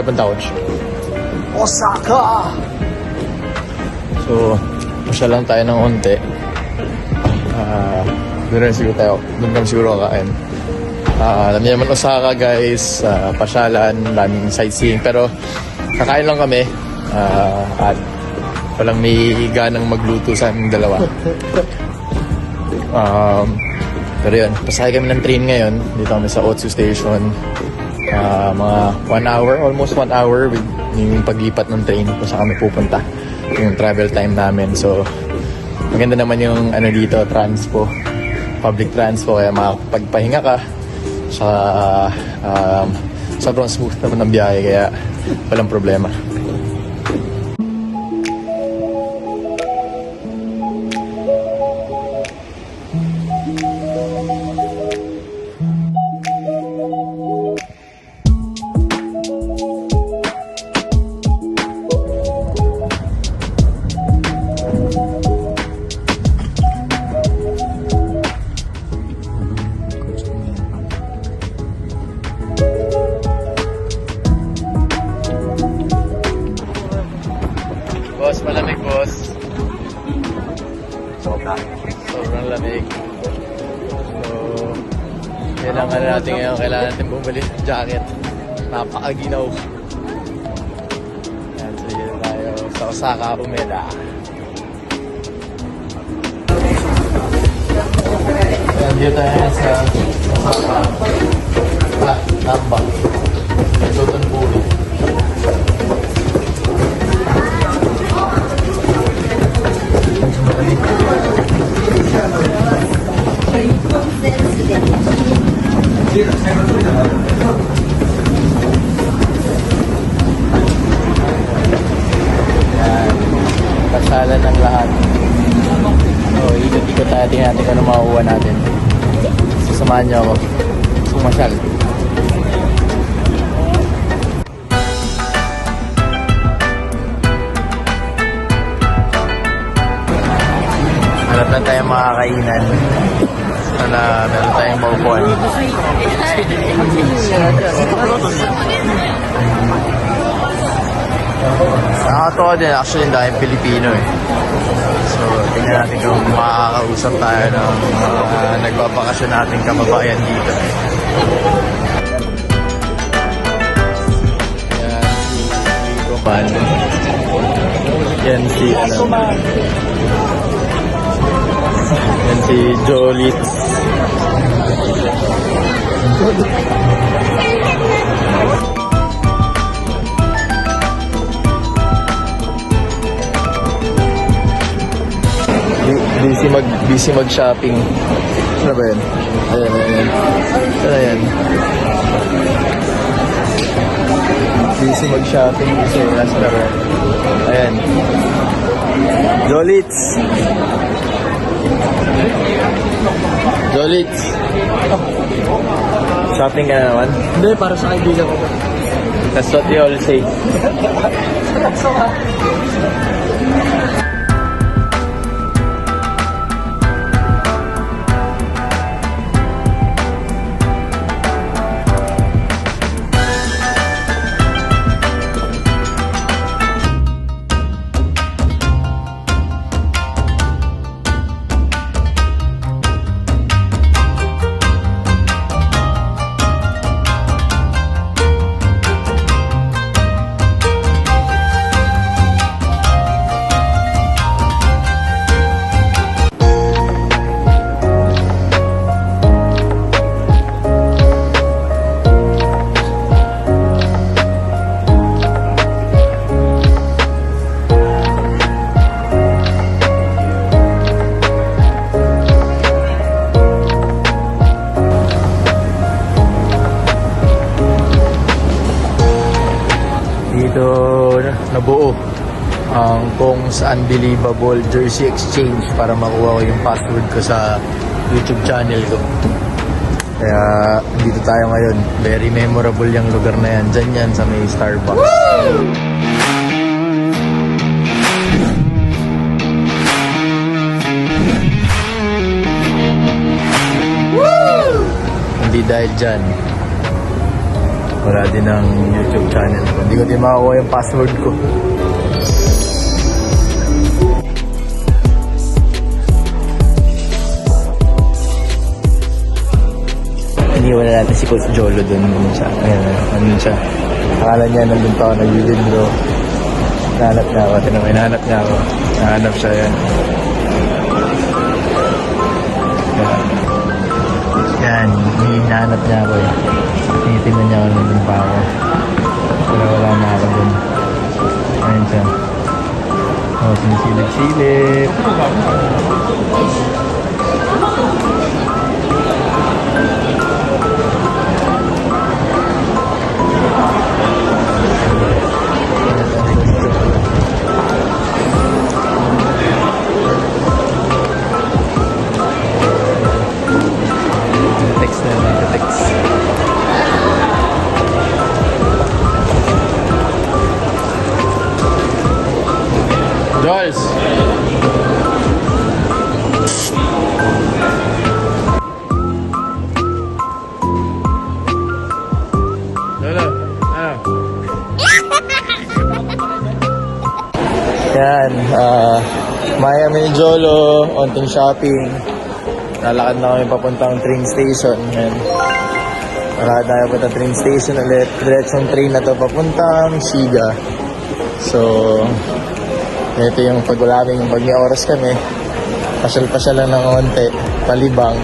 tayo punta, coach? Osaka! So, masya lang tayo ng onte. Ah, doon rin siguro tayo. Doon kami siguro kakain. Ah, alam niyo naman Osaka guys, ah, pasyalan, daming sightseeing. Pero kakain lang kami. Ah, at walang may ganang magluto sa aming dalawa. Um, pero yun, pasakay kami ng train ngayon. Dito kami sa Otsu Station. Ah, mga one hour, almost one hour with yung paglipat ng train kung saan kami pupunta. Yung travel time namin. So, maganda naman yung ano dito, transpo. Public transpo, kaya makapagpahinga ka. Sa um, sobrang smooth naman ng biyahe, kaya walang problema. Sobrang lamig. So, kailangan natin ngayon, kailangan natin bumalik ng jacket. Napakaginaw. Yan, sige tayo sa Osaka, Umeda. Yan, dito tayo sa Osaka. Ah, Namba. Soton Puri. Kasala ng lahat. So, ikot-ikot tayo. Tingnan natin kung ano makukuha natin. Sasamahan niyo ako. Sumasyal. Hanap lang tayong mga kainan. Sana meron tayong maupuan. Nakakatawa din actually yung daming Pilipino eh. So, tingnan natin kung makakausap tayo ng mga nagbabakasyon nating kababayan dito. Yan si. Yan si. Yan si Jolitz. Bu- busy mag busy mag shopping. Ano ba 'yan? Ayan, ayan. Ano yan? Busy mag shopping kasi nasa na ba? yan? Ayan. Jolitz. Jolitz. Shopping ka na naman? Hindi, para sa kaibigan ko. That's what they all say. nabuo ang kung sa unbelievable jersey exchange para makuha ko yung password ko sa YouTube channel ko. Kaya dito tayo ngayon. Very memorable yung lugar na yan. Diyan yan sa may Starbucks. Hindi dahil dyan. Wala din ang YouTube channel ko. Hindi ko din makakuha yung password ko. Iniwan na natin si Coach Jolo dun sa, ayun, nandun siya. Akala niya nandun pa ako naglilibro. Nahanap niya ako, tinawag, hinahanap niya ako. Nahanap siya. Yan. Yan, hinahanap niya ako eh. Tinitingnan niya ako nandun pa ako. Pero wala na ako dun. Ayun siya. Oh, sinisilip-silip. Joyce! Ano? Yan, ah, Miami Jolo, onting shopping. Lalakad na kami papuntang train station. Yan. Na kami papuntang train station ulit. Diretsong train na to papuntang Shiga. So, ito yung pag wala kaming pag may oras kami. Pasyal-pasyal lang ng konti. Palibang.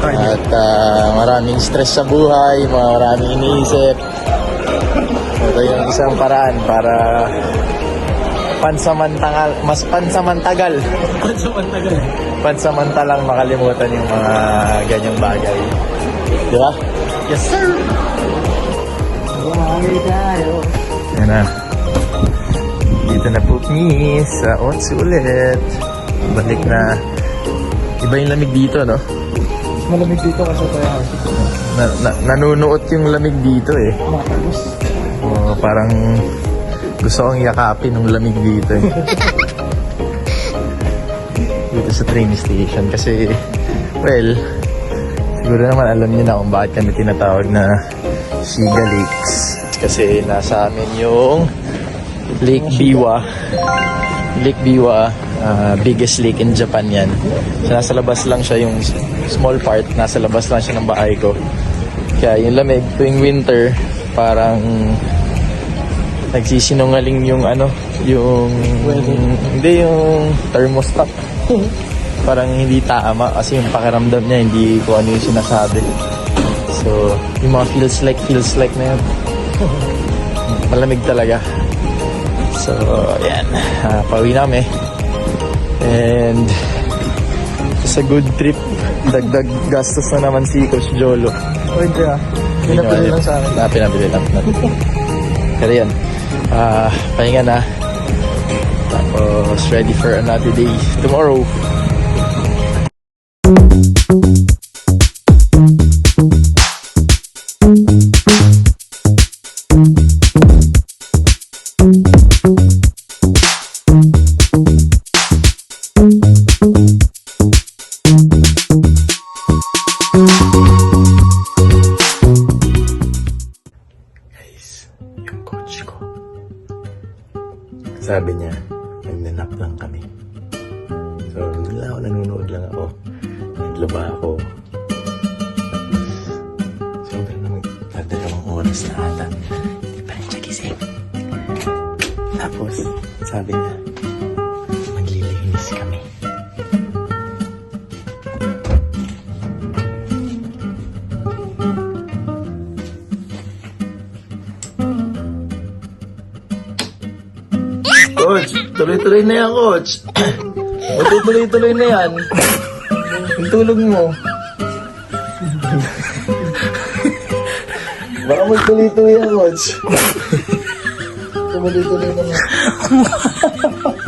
At ah, maraming stress sa buhay, maraming iniisip. Ito yung isang paraan para pansamantagal, mas pansamantagal. Pansamantagal. Pansamantalang makalimutan yung mga ganyang bagay. Di ba? Yes, sir! Buhay tayo. Yan na. Kami sa Otsu ulit. Balik na. Iba yung lamig dito, no? Malamig dito kasi kaya Na, na, nanunuot yung lamig dito eh. matagos. Oh, parang gusto kong yakapin ng lamig dito eh. dito sa train station kasi well siguro naman alam niyo na kung bakit kami tinatawag na Shiga Lakes kasi nasa amin yung Lake Biwa Lake Biwa ah, biggest lake in Japan yan so, nasa labas lang siya yung small part nasa labas lang siya ng bahay ko kaya yung lamig tuwing winter parang nagsisinungaling yung ano, yung hindi yung thermostat. Parang hindi tama kasi yung pakiramdam niya hindi ko ano yung sinasabi. So, yung mga feels like, feels like na yun. Malamig talaga. So, yan. Uh, pauwi na kami. And, it's a good trip. Dagdag gastos na naman si Coach Jolo. Pwede ah. Pinapili lang sa akin. Ah, pinabili lang. Pero yan. Ah, pahinga na. Tapos ready for another day tomorrow. Sabi niya, nagnanap lang kami. So, hindi lang ako nanonood lang ako. Naglaba ako. Sobrang naman, nagdalawang oras na ata. Hindi pa rin siya gising. Tapos, sabi niya, maglilinis kami. Tuloy-tuloy na yan, coach. Matutuloy-tuloy na yan. Yung tulog mo. Baka magtuloy-tuloy yan, coach. Tumuli-tuloy na nga.